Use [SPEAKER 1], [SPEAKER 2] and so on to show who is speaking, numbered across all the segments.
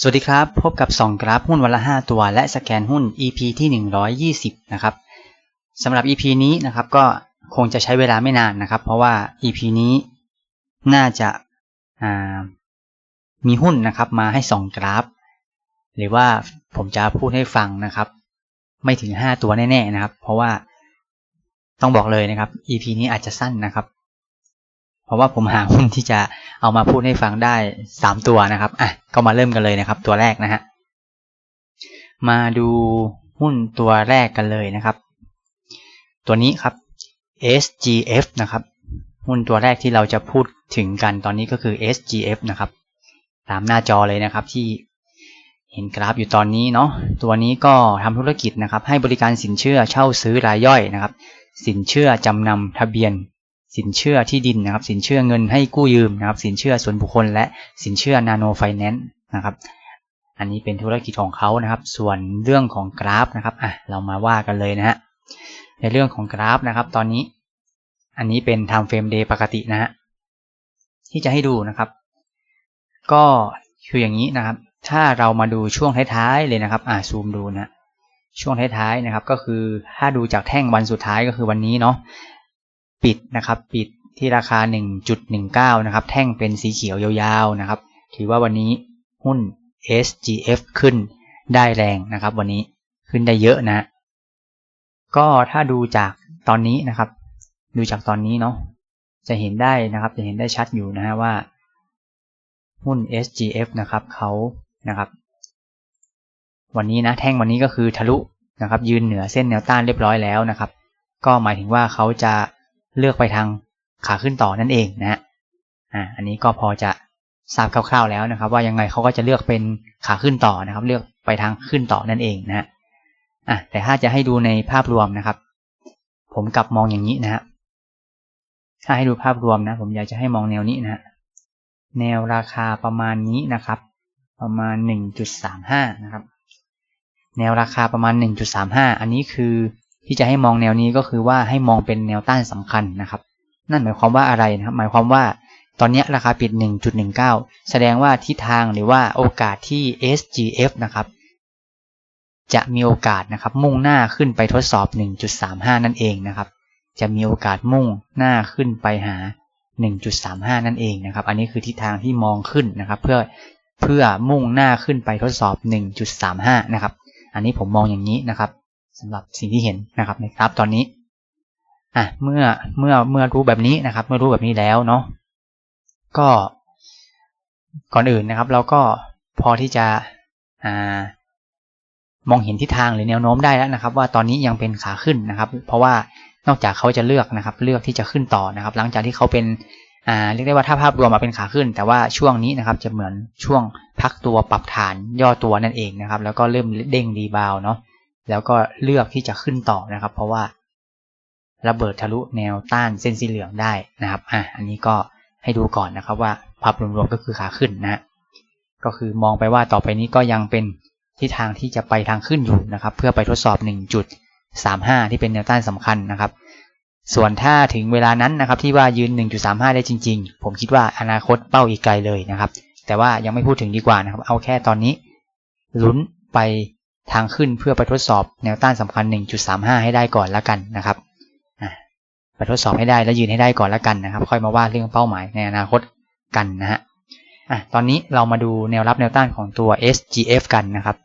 [SPEAKER 1] สวัสดีครับ พบกับส่องกราฟหุ้นวันละ 5 ตัวและสแกนหุ้น EP ที่ 120 นะครับสำหรับ EP นี้นะครับก็คงจะใช้เวลาไม่นานนะครับ เพราะว่า EP นี้น่าจะมีหุ้นนะครับมาให้ส่องกราฟ หรือว่าผมจะพูดให้ฟังนะครับ ไม่ถึง 5 ตัวแน่ๆนะครับ เพราะว่าต้องบอกเลยนะครับ EP นี้อาจจะสั้นนะครับ เพราะว่าผมหาหุ้นที่จะเอามาพูดให้ฟังได้สามตัวนะครับอะก็มาเริ่มกันเลยนะครับ ตัวแรกนะฮะมาดูหุ้นตัวแรกกันเลยนะครับ ตัวนี้ครับ SGF นะครับ หุ้นตัวแรกที่เราจะพูดถึงกันตอนนี้ก็คือ SGF นะครับ ตามหน้าจอเลยนะครับที่เห็นกราฟอยู่ตอนนี้เนาะตัวนี้ก็ทำธุรกิจนะครับ ให้บริการสินเชื่อเช่าซื้อรายย่อยนะครับ สินเชื่อจำนำทะเบียน สินเชื่อที่ดินนะครับ สินเชื่อเงินให้กู้ยืมนะครับ สินเชื่อส่วนบุคคล และสินเชื่อนาโนไฟแนนซ์นะครับ อันนี้เป็นธุรกิจของเขานะครับ ส่วนเรื่องของกราฟนะครับอะเรามาว่ากันเลยนะฮะในเรื่องของกราฟนะครับ ตอนนี้ อันนี้เป็น time frame day ปกตินะฮะที่จะให้ดูนะครับ ก็คืออย่างนี้นะครับ ถ้าเรามาดูช่วงท้ายๆเลยนะครับ อ่าซูมดูนะ ช่วงท้ายๆนะครับ ก็คือถ้าดูจากแท่งวันสุดท้ายก็คือวันนี้เนาะ ปิดนะครับ ปิดที่ราคา 1.19 นะครับ แท่งเป็นสีเขียวยาวๆนะครับ ถือว่าวันนี้หุ้น SGF ขึ้นได้แรงนะครับ วันนี้ขึ้นได้เยอะนะ ก็ถ้าดูจากตอนนี้นะครับ ดูจากตอนนี้เนาะจะเห็นได้นะครับ จะเห็นได้ชัดอยู่นะฮะว่า หุ้น SGF นะครับเขานะครับ วันนี้นะแท่งวันนี้ก็คือทะลุนะครับ ยืนเหนือเส้นแนวต้านเรียบร้อยแล้วนะครับ ก็หมายถึงว่าเขาจะ เลือกไปทางขาขึ้นต่อนั่นเองนะฮะอ่าอันนี้ก็พอจะทราบคร่าวๆแล้วนะครับ ว่ายังไงเขาก็จะเลือกเป็นขาขึ้นต่อนะครับ เลือกไปทางขึ้นต่อนั่นเองนะฮะอะแต่ถ้าจะให้ดูในภาพรวมนะครับ ผมกลับมองอย่างนี้นะฮะถ้าให้ดูภาพรวมนะ ผมอยากจะให้มองแนวนี้นะฮะแนวราคาประมาณนี้นะครับ ประมาณ 1.35 นะครับ แนวราคาประมาณ 1.35 อันนี้คือ ที่จะให้มองแนวนี้ก็คือว่าให้มองเป็นแนวต้านสำคัญนะครับ นั่นหมายความว่าอะไรนะครับ หมายความว่าตอนนี้ราคาปิด 1.19 แสดงว่าทิศทางหรือว่าโอกาสที่ SGF นะครับ จะมีโอกาสนะครับ มุ่งหน้าขึ้นไปทดสอบ 1.35 นั่นเองนะครับ จะมีโอกาสมุ่งหน้าขึ้นไปหา 1.35 นั่นเองนะครับ อันนี้คือทิศทางที่มองขึ้นนะครับ เพื่อเพื่อมุ่งหน้าขึ้นไปทดสอบ 1.35 นะครับ อันนี้ผมมองอย่างนี้นะครับ สำหรับสิ่งที่เห็นนะครับในกราฟตอนนี้อะเมื่อเมื่อเมื่อรู้แบบนี้นะครับ เมื่อรู้แบบนี้แล้วเนาะก็ก่อนอื่นนะครับ เราก็พอที่จะอ่ามองเห็นทิศทางหรือแนวโน้มได้แล้วนะครับ ว่าตอนนี้ยังเป็นขาขึ้นนะครับ เพราะว่านอกจากเขาจะเลือกนะครับ เลือกที่จะขึ้นต่อนะครับ หลังจากที่เขาเป็นอ่าเรียกได้ว่าถ้าภาพรวมมาเป็นขาขึ้น แต่ว่าช่วงนี้นะครับ จะเหมือนช่วงพักตัวปรับฐานย่อตัวนั่นเองนะครับ แล้วก็เริ่มเด้งรีบาวเนาะ แล้วก็เลือกที่จะขึ้นต่อนะครับ เพราะว่าระเบิดทะลุแนวต้านเส้นสีเหลืองได้นะครับอะอันนี้ก็ให้ดูก่อนนะครับว่าภาพรวมๆก็คือขาขึ้นนะก็คือมองไปว่าต่อไปนี้ก็ยังเป็นทิศทางที่จะไปทางขึ้นอยู่นะครับ เพื่อไปทดสอบ 1.35 ที่เป็นแนวต้านสำคัญนะครับ ส่วนถ้าถึงเวลานั้นนะครับ ที่ว่ายืน 1.35 ได้จริง ๆ ผมคิดว่าอนาคตเป้าอีกไกลเลยนะครับ แต่ว่ายังไม่พูดถึงดีกว่านะครับ เอาแค่ตอนนี้ลุ้นไป ทางขึ้นเพื่อไปทดสอบแนวต้านสำคัญ 1.35 ให้ได้ก่อนละกันนะครับไปทดสอบให้ได้แล้วยืนให้ได้ก่อนละกันนะครับ ค่อยมาว่าเรื่องเป้าหมายในอนาคตกันนะฮะอะตอนนี้เรามาดูแนวรับแนวต้านของตัว SGF กันนะครับ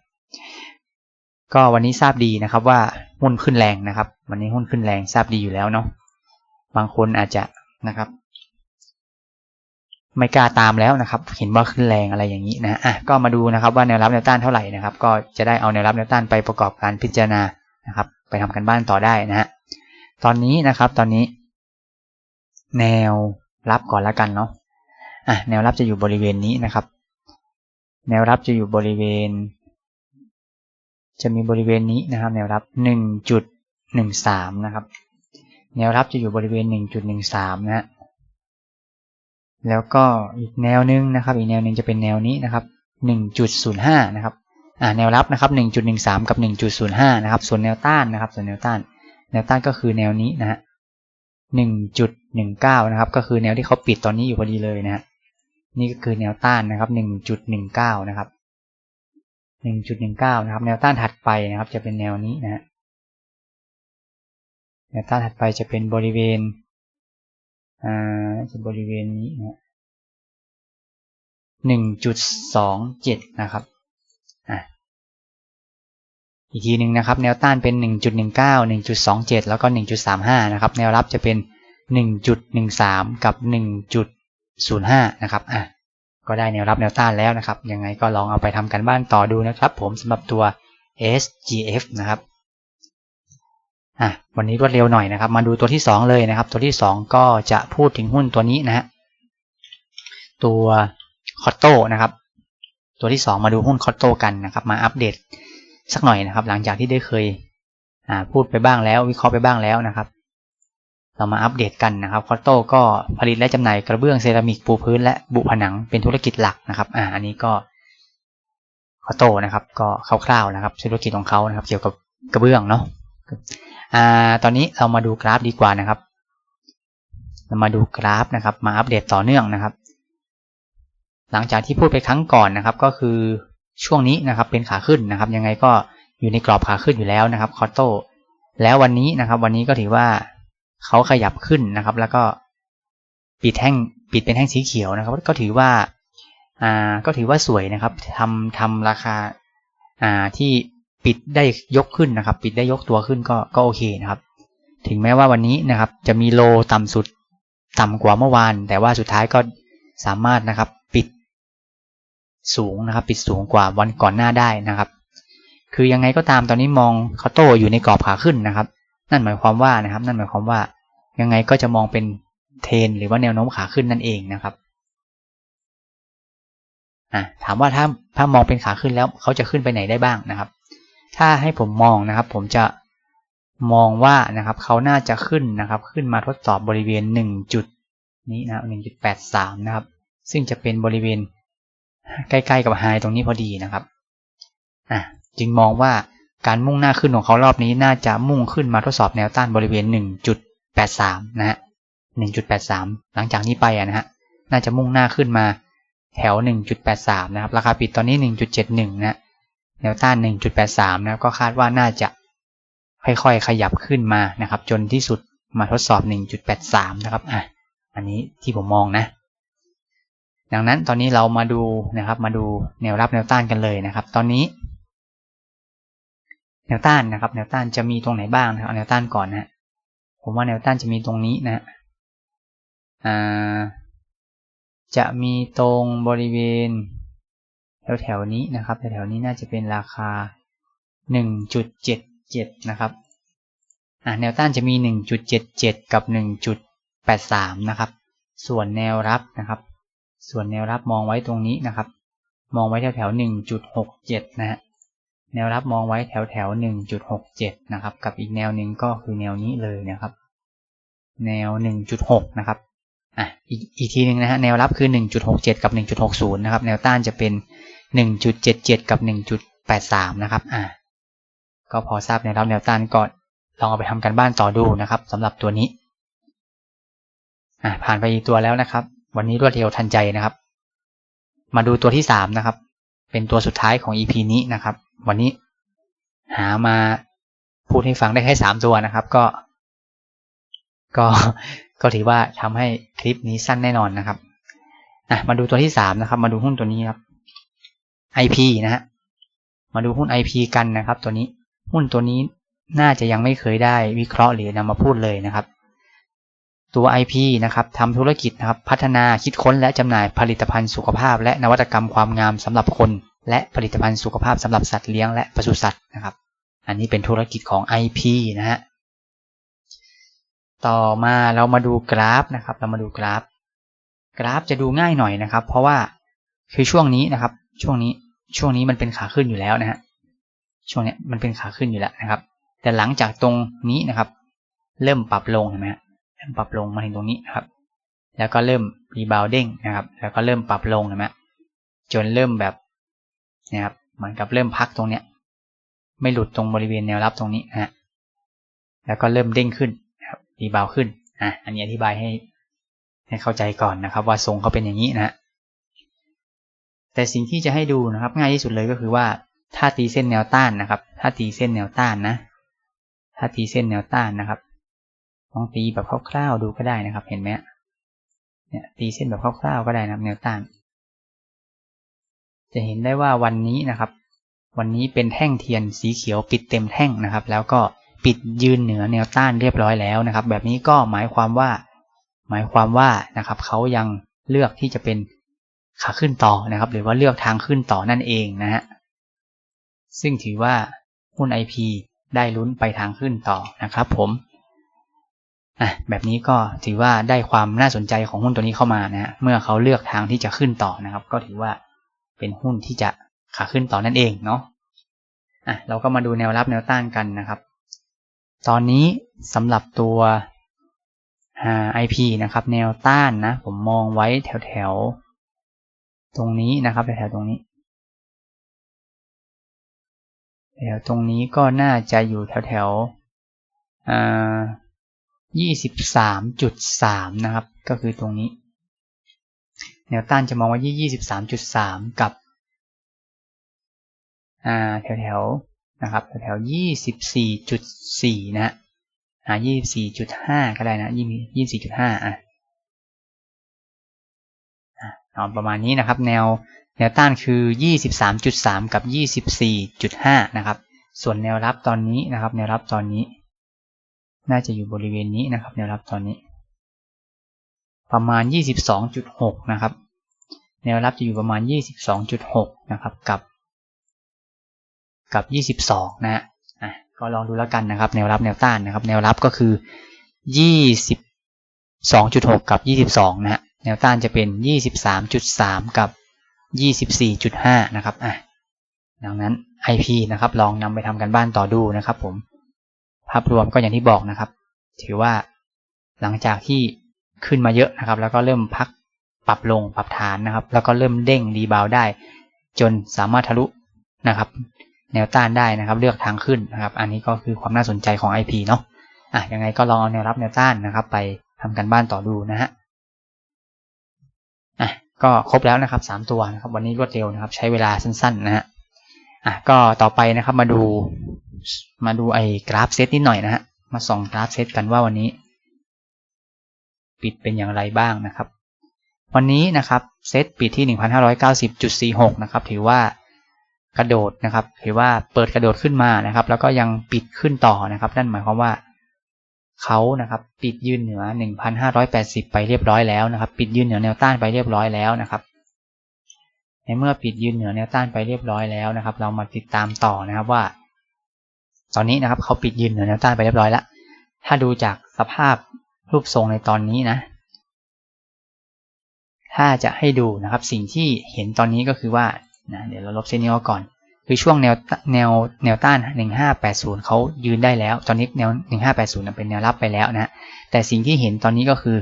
[SPEAKER 1] ก็วันนี้ทราบดีนะครับว่าหุ้นขึ้นแรงนะครับ วันนี้หุ้นขึ้นแรงทราบดีอยู่แล้วเนาะบางคนอาจจะนะครับ ไม่กล้าตามแล้วนะครับ เห็นว่าขึ้นแรงอะไรอย่างนี้นะอะก็มาดูนะครับว่าแนวรับแนวต้านเท่าไหร่นะครับ ก็จะได้เอาแนวรับแนวต้านไปประกอบการพิจารณานะครับ ไปทำกันบ้านต่อได้นะฮะตอนนี้นะครับตอนนี้ แนวรับก่อนล้วกันเนาะอะแนวรับจะอยู่บริเวณนี้นะครับ แนวรับจะอยู่บริเวณ จะมีบริเวณนี้นะครับ แนวรับหนึ่งจุดหนึ่งสามนะครับ แนวรับจะอยู่บริเวณหนึ่งจุดหนึ่งสามนะฮะ แล้วก็อีกแนวนึงนะครับ อีกแนวนึงจะเป็นแนวนี้นะครับ 1.05 นะครับอ่าแนวรับนะครับ 1.13 กับ 1.05 นะครับ ส่วนแนวต้านนะครับ ส่วนแนวต้าน แนวต้านก็คือแนวนี้นะฮะ1.19 นะครับ ก็คือแนวที่เขาปิดตอนนี้อยู่พอดีเลยนะฮะนี่ก็คือแนวต้านนะครับ 1.19 นะครับหนึ่งจุดหนึ่งเก้านะครับ แนวต้านถัดไปนะครับ จะเป็นแนวนี้นะฮะแนวต้านถัดไปจะเป็นบริเวณอ่า จะบริเวณนี้นะหนึ่งจุดสองเจ็ดนะครับอะอีกทีหนึ่งนะครับ แนวต้านเป็นหนึ่งจุดหนึ่งเก้าหนึ่งจุดสองเจ็ดแล้วก็หนึ่งจุดสามห้านะครับ แนวรับจะเป็นหนึ่งจุดหนึ่งสามกับหนึ่งจุดศูนย์ห้านะครับอะก็ได้แนวรับแนวต้านแล้วนะครับ ยังไงก็ลองเอาไปทำกันบ้านต่อดูนะครับ ผมสำหรับตัว SGF นะครับ อะวันนี้รวดเร็วหน่อยนะครับ มาดูตัวที่ 2 เลยนะครับ ตัวที่ 2 ก็จะพูดถึงหุ้นตัวนี้นะฮะตัวคอตโต้นะครับ ตัวที่ 2 มาดูหุ้นคอตโต้กันนะครับ มาอัปเดตสักหน่อยนะครับ หลังจากที่ได้เคยอ่าพูดไปบ้างแล้ว วิเคราะห์ไปบ้างแล้วนะครับ เรามาอัปเดตกันนะครับคอตโต้ก็ผลิตและจำหน่ายกระเบื้องเซรามิกปูพื้นและบุผนังเป็นธุรกิจหลักนะครับ อ่าอันนี้ก็คอตโต้นะครับ ก็คร่าวๆนะครับ ธุรกิจของเขานะครับ เกี่ยวกับกระเบื้องเนาะ อ่าตอนนี้เรามาดูกราฟดีกว่านะครับ เรามาดูกราฟนะครับ มาอัปเดตต่อเนื่องนะครับ หลังจากที่พูดไปครั้งก่อนนะครับ ก็คือช่วงนี้นะครับเป็นขาขึ้นนะครับ ยังไงก็อยู่ในกรอบขาขึ้นอยู่แล้วนะครับคอโต้แล้ววันนี้นะครับ วันนี้ก็ถือว่าเขาขยับขึ้นนะครับ แล้วก็ปิดแท่งปิดเป็นแท่งสีเขียวนะครับ ก็ถือว่าอ่าก็ถือว่าสวยนะครับทำทำราคาอ่าที่ ปิดได้ยกขึ้นนะครับ ปิดได้ยกตัวขึ้นก็ก็โอเคนะครับ ถึงแม้ว่าวันนี้นะครับ จะมีโลต่ำสุดต่ำกว่าเมื่อวาน แต่ว่าสุดท้ายก็สามารถนะครับ ปิดสูงนะครับ ปิดสูงกว่าวันก่อนหน้าได้นะครับ คือยังไงก็ตามตอนนี้มองคาโต้อยู่ในกรอบขาขึ้นนะครับ นั่นหมายความว่านะครับ นั่นหมายความว่า ยังไงก็จะมองเป็นเทรนหรือว่าแนวโน้มขาขึ้นนั่นเองนะครับอะถามว่าถ้าถ้ามองเป็นขาขึ้นแล้วเขาจะขึ้นไปไหนได้บ้างนะครับ ถ้าให้ผมมองนะครับ ผมจะมองว่านะครับเขาน่าจะขึ้นนะครับ ขึ้นมาทดสอบบริเวณหนึ่งจุดนี้นะหนึ่งจุดแปดสามนะครับ ซึ่งจะเป็นบริเวณใกล้ๆกับไฮตรงนี้พอดีนะครับอะจึงมองว่าการมุ่งหน้าขึ้นของเขารอบนี้น่าจะมุ่งขึ้นมาทดสอบแนวต้านบริเวณหนึ่งจุดแปดสามนะฮะหนึ่งจุดแปดสามหลังจากนี้ไปอะนะฮะ น่าจะมุ่งหน้าขึ้นมาแถวหนึ่งจุดแปดสามนะครับ ราคาปิดตอนนี้หนึ่งจุดเจ็ดหนึ่งนะ แนวต้านหนึ่งจุดแปดสามนะครับก็คาดว่าน่าจะค่อยๆ ขยับขึ้นมานะครับ จนที่สุดมาทดสอบหนึ่งจุดแปดสามนะครับอะอันนี้ที่ผมมองนะ ดังนั้นตอนนี้เรามาดูนะครับ มาดูแนวรับแนวต้านกันเลยนะครับ ตอนนี้ แนวต้านนะครับ แนวต้านจะมีตรงไหนบ้างนะครับเอาแนวต้านก่อนนะผมว่าแนวต้านจะมีตรงนี้นะอ่าจะมีตรงบริเวณ แถวแถวนี้นะครับแถวๆนี้น่าจะเป็นราคา 1.77 นะครับอ่าแนวต้านจะมี 1.77 กับ 1.83 นะครับ ส่วนแนวรับนะครับ ส่วนแนวรับมองไว้ตรงนี้นะครับ มองไว้แถวแถว1.67 นะฮะ แนวรับมองไว้แถวแถว1.67 นะครับ กับอีกแนวหนึ่งก็คือแนวนี้เลยนะครับ แนว 1.6 นะครับ อะ อีกอีกทีหนึ่งนะฮะ แนวรับคือ 1.67 กับ 1.60 นะครับ แนวต้านจะเป็น 1.77 กับ 1.83 นะครับ อะก็พอทราบแนรับแนวต้านก็ลองเอาไปทำกันบ้านต่อดูนะครับสำหรับตัวนี้ อะผ่านไปอีกตัวแล้วนะครับ วันนี้รวดเร็วทันใจนะครับ มาดูตัวที่ 3 นะครับ เป็นตัวสุดท้ายของ EP นี้นะครับ วันนี้หามาพูดให้ฟังได้แค่3ตัวนะครับ ก็ ก็ก็ถือว่าทำให้คลิปนี้สั้นแน่นอนนะครับอะมาดูตัวที่สามนะครับ มาดูหุ้นตัวนี้ครับ IP นะฮะมาดูหุ้น IP กันนะครับ ตัวนี้หุ้นตัวนี้น่าจะยังไม่เคยได้วิเคราะห์หรือนำมาพูดเลยนะครับ ตัว IP นะครับทำธุรกิจนะครับพัฒนาคิดค้นและจำหน่ายผลิตภัณฑ์สุขภาพ และนวัตกรรมความงามสำหรับคน และผลิตภัณฑ์สุขภาพสำหรับสัตว์เลี้ยงและปศุสัตว์นะครับ อันนี้เป็นธุรกิจของ IP นะฮะต่อมาเรามาดูกราฟนะครับ เรามาดูกราฟ กราฟจะดูง่ายหน่อยนะครับ เพราะว่าคือช่วงนี้นะครับ ช่วงนี้ ช่วงนี้มันเป็นขาขึ้นอยู่แล้วนะฮะช่วงนี้มันเป็นขาขึ้นอยู่แล้วนะครับ แต่หลังจากตรงนี้นะครับ เริ่มปรับลงเห็นไหมฮะเริ่มปรับลงมาถึงตรงนี้นะครับ แล้วก็เริ่มรีบาวเด้งนะครับ แล้วก็เริ่มปรับลงเห็นไหมจนเริ่มแบบนะครับเหมือนกับเริ่มพักตรงเนี้ย ไม่หลุดตรงบริเวณแนวรับตรงนี้นะฮะแล้วก็เริ่มเด้งขึ้นครับรีบาวขึ้นอะอันนี้อธิบายให้ให้เข้าใจก่อนนะครับ ว่าทรงเขาเป็นอย่างนี้นะฮะ แต่สิ่งที่จะให้ดูนะครับ ง่ายที่สุดเลยก็คือว่า ถ้าตีเส้นแนวต้านนะครับ ถ้าตีเส้นแนวต้านนะ ถ้าตีเส้นแนวต้านนะครับลองตีแบบคร่าวๆดูก็ได้นะครับ เห็นไหมเนี่ยตีเส้นแบบคร่าวๆก็ได้นะครับ แนวต้าน จะเห็นได้ว่าวันนี้นะครับ วันนี้เป็นแท่งเทียนสีเขียวปิดเต็มแท่งนะครับ แล้วก็ปิดยืนเหนือแนวต้านเรียบร้อยแล้วนะครับ แบบนี้ก็หมายความว่า หมายความว่านะครับเขายังเลือกที่จะเป็น ขาขึ้นต่อนะครับ หรือว่าเลือกทางขึ้นต่อนั่นเองนะฮะซึ่งถือว่าหุ้น IP ได้ลุ้นไปทางขึ้นต่อนะครับ ผมอะแบบนี้ก็ถือว่าได้ความน่าสนใจของหุ้นตัวนี้เข้ามานะฮะเมื่อเขาเลือกทางที่จะขึ้นต่อนะครับ ก็ถือว่าเป็นหุ้นที่จะขาขึ้นต่อนั่นเองเนาะอะเราก็มาดูแนวรับแนวต้านกันนะครับ ตอนนี้สำหรับตัว IP นะครับ แนวต้านนะ ผมมองไว้แถวแถว ตรงนี้นะครับแถวตรงนี้แถวตรงนี้ก็น่าจะอยู่แถวแถวยี่สิบสามจุดสามนะครับ ก็คือตรงนี้ แนวต้านจะมองว่ายี่ยี่สิบสามจุดสามกับแถวแถวนะครับแถวแถวยี่สิบสี่จุดสี่นะอ่ายี่สี่จุดห้าก็ได้นะยี่ยี่สี่จุดห้าอะ เอาประมาณนี้นะครับ แนวแนวต้านคือยี่สิบสามจุดสามกับยี่สิบสี่จุดห้านะครับ ส่วนแนวรับตอนนี้นะครับ แนวรับตอนนี้ น่าจะอยู่บริเวณนี้นะครับ แนวรับตอนนี้ ประมาณยี่สิบสองจุดหกนะครับ แนวรับจะอยู่ประมาณยี่สิบสองจุดหกนะครับกับ กับยี่สิบสองนะฮะอะก็ลองดูแล้วกันนะครับ แนวรับแนวต้านนะครับ แนวรับก็คือยี่สิบสองจุดหกกับยี่สิบสองนะฮะ แนวต้านจะเป็น 23.3 กับ 24.5 นะครับอะดังนั้น IP นะครับ ลองนำไปทำกันบ้านต่อดูนะครับ ผม ภาพรวมก็อย่างที่บอกนะครับ ถือว่าหลังจากที่ขึ้นมาเยอะนะครับ แล้วก็เริ่มพักปรับลงปรับฐานนะครับ แล้วก็เริ่มเด้งรีบาวได้ จนสามารถทะลุนะครับ แนวต้านได้นะครับ เลือกทางขึ้นนะครับ อันนี้ก็คือความน่าสนใจของ IP เนาะอะยังไงก็ลองเอาแนวรับแนวต้านนะครับ ไปทำกันบ้านต่อดูนะฮะอะ ก็ครบแล้วนะครับสามตัวนะครับ วันนี้รวดเร็วนะครับ ใช้เวลาสั้นๆนะฮะอะก็ต่อไปนะครับมาดูมาดูไอ้กราฟเซตนิดหน่อยนะฮะมาส่องกราฟเซตกันว่าวันนี้ ปิดเป็นอย่างไรบ้างนะครับ วันนี้นะครับเซตปิดที่ 1,590.46 นะครับ ถือว่ากระโดดนะครับถือว่าเปิดกระโดดขึ้นมานะครับ แล้วก็ยังปิดขึ้นต่อนะครับ นั่นหมายความว่า เขานะครับปิดยืนเหนือ 1,580 ไปเรียบร้อยแล้วนะครับ ปิดยืนเหนือแนวต้านไปเรียบร้อยแล้วนะครับ ในเมื่อปิดยืนเหนือแนวต้านไปเรียบร้อยแล้วนะครับ เรามาติดตามต่อนะครับว่า ตอนนี้นะครับเขาปิดยืนเหนือแนวต้านไปเรียบร้อยแล้วถ้าดูจากสภาพรูปทรงในตอนนี้นะ ถ้าจะให้ดูนะครับ สิ่งที่เห็นตอนนี้ก็คือว่านะเดี๋ยวเราลบเส้นนี้ก่อน คือช่วงแนวแนวแนวต้าน 1580 เขายืนได้แล้ว ตอนนี้แนว 1580เป็นแนวรับไปแล้วนะแต่สิ่งที่เห็นตอนนี้ก็คือ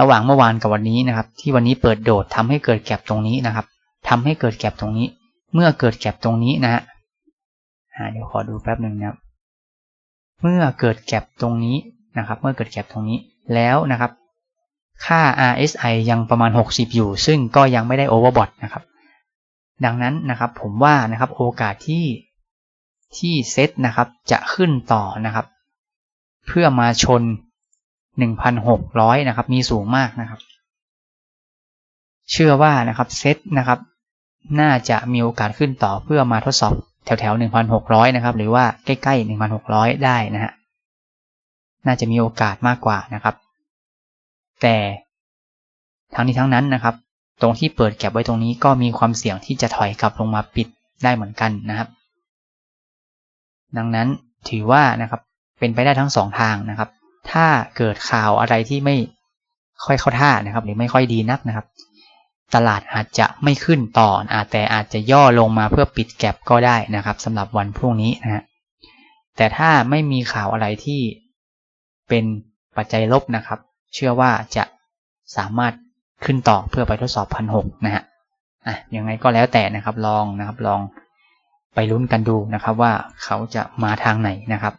[SPEAKER 1] ระหว่างเมื่อวานกับวันนี้นะครับ ที่วันนี้เปิดโดดทำให้เกิดแก็บตรงนี้นะครับทำให้เกิดแก็บตรงนี้ เมื่อเกิดแก็บตรงนี้นะฮะเดี๋ยวขอดูแป๊บหนึ่งนะครับ เมื่อเกิดแก็บตรงนี้นะครับ เมื่อเกิดแก็บตรงนี้แล้วนะครับ ค่า RSI ยังประมาณ 60 อยู่ ซึ่งก็ยังไม่ได้โอเวอร์บอทนะครับ ดังนั้นนะครับผมว่านะครับโอกาสที่ที่เซตนะครับจะขึ้นต่อนะครับ เพื่อมาชน 1,600 นะครับ มีสูงมากนะครับ เชื่อว่านะครับเซตนะครับ น่าจะมีโอกาสขึ้นต่อเพื่อมาทดสอบแถวแถว1,600 นะครับ หรือว่าใกล้ๆ 1,600 ได้นะฮะน่าจะมีโอกาสมากกว่านะครับ แต่ทั้งนี้ทั้งนั้นนะครับ ตรงที่เปิดแก็บไว้ตรงนี้ก็มีความเสี่ยงที่จะถอยกลับลงมาปิดได้เหมือนกันนะครับ ดังนั้นถือว่านะครับเป็นไปได้ทั้งสองทางนะครับ ถ้าเกิดข่าวอะไรที่ไม่ค่อยเข้าท่านะครับ หรือไม่ค่อยดีนักนะครับ ตลาดอาจจะไม่ขึ้นต่ออาจแต่อาจจะย่อลงมาเพื่อปิดแก็บก็ได้นะครับสำหรับวันพรุ่งนี้นะฮะแต่ถ้าไม่มีข่าวอะไรที่เป็นปัจจัยลบนะครับ เชื่อว่าจะสามารถ ขึ้นต่อเพื่อไปทดสอบพันหกนะฮะอะยังไงก็แล้วแต่นะครับลองนะครับลองไปลุ้นกันดูนะครับว่าเขาจะมาทางไหนนะครับ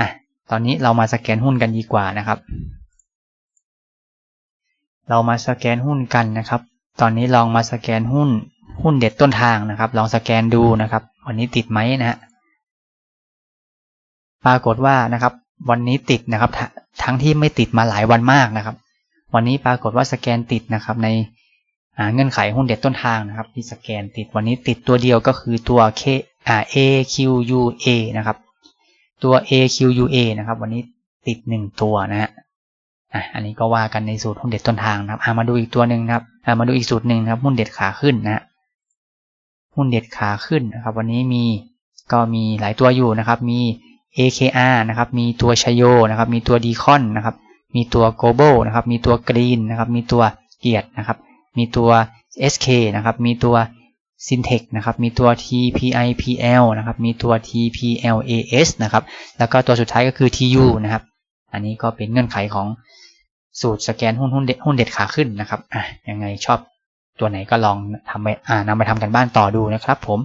[SPEAKER 1] อะตอนนี้เรามาสแกนหุ้นกันดีกว่านะครับ เรามาสแกนหุ้นกันนะครับ ตอนนี้ลองมาสแกนหุ้นหุ้นเด็ดต้นทางนะครับ ลองสแกนดูนะครับ วันนี้ติดไหมนะฮะปรากฏว่านะครับ วันนี้ติดนะครับททั้งที่ไม่ติดมาหลายวันมากนะครับ วันนี้ปรากฏว่าสแกนติดนะครับในเงื่อนไขหุ้นเด็ดต้นทางนะครับ ที่สแกนติดวันนี้ติดตัวเดียวก็คือตัว K อ่า AQUA นะครับ ตัว AQUA นะครับ วันนี้ติดหนึ่งตัวนะฮะอะอันนี้ก็ว่ากันในสูตรหุ้นเด็ดต้นทางนะครับอ่ามาดูอีกตัวหนึ่งครับอ่ามาดูอีกสูตรหนึ่งครับหุ้นเด็ดขาขึ้นนะฮะหุ้นเด็ดขาขึ้นนะครับ วันนี้มีก็มีหลายตัวอยู่นะครับ มี AKR นะครับ มีตัวชโยนะครับ มีตัวดีคอนนะครับ มีตัว global นะครับ มีตัวกรีนนะครับ มีตัวเกียรตินะครับ มีตัว SK นะครับ มีตัว Syntec นะครับ มีตัว TPIPL นะครับ มีตัว TPLAS นะครับ แล้วก็ตัวสุดท้ายก็คือ TU นะครับ อันนี้ก็เป็นเงื่อนไขของสูตรสแกนหุ้นหุ้นเด็ดหุ้นเด็ดขาขึ้นนะครับ อะ ยังไงชอบตัวไหนก็ลองทำไปอ่านำไปทำกันบ้านต่อดูนะครับ ผม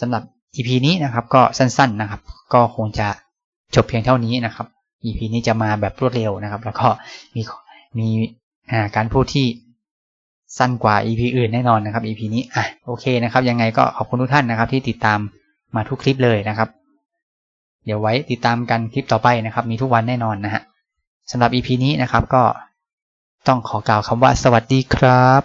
[SPEAKER 1] สำหรับ EP นี้นะครับก็สั้นๆนะครับ ก็คงจะจบเพียงเท่านี้นะครับ EP นี้จะมาแบบรวดเร็วนะครับ แล้วก็มีมีการพูดที่สั้นกว่า EP อื่นแน่นอนนะครับ EP นี้อะโอเคนะครับ ยังไงก็ขอบคุณทุกท่านนะครับ ที่ติดตามมาทุกคลิปเลยนะครับ เดี๋ยวไว้ติดตามกันคลิปต่อไปนะครับ มีทุกวันแน่นอนนะฮะสำหรับ EP นี้นะครับก็ต้องขอกล่าวคำว่าสวัสดีครับ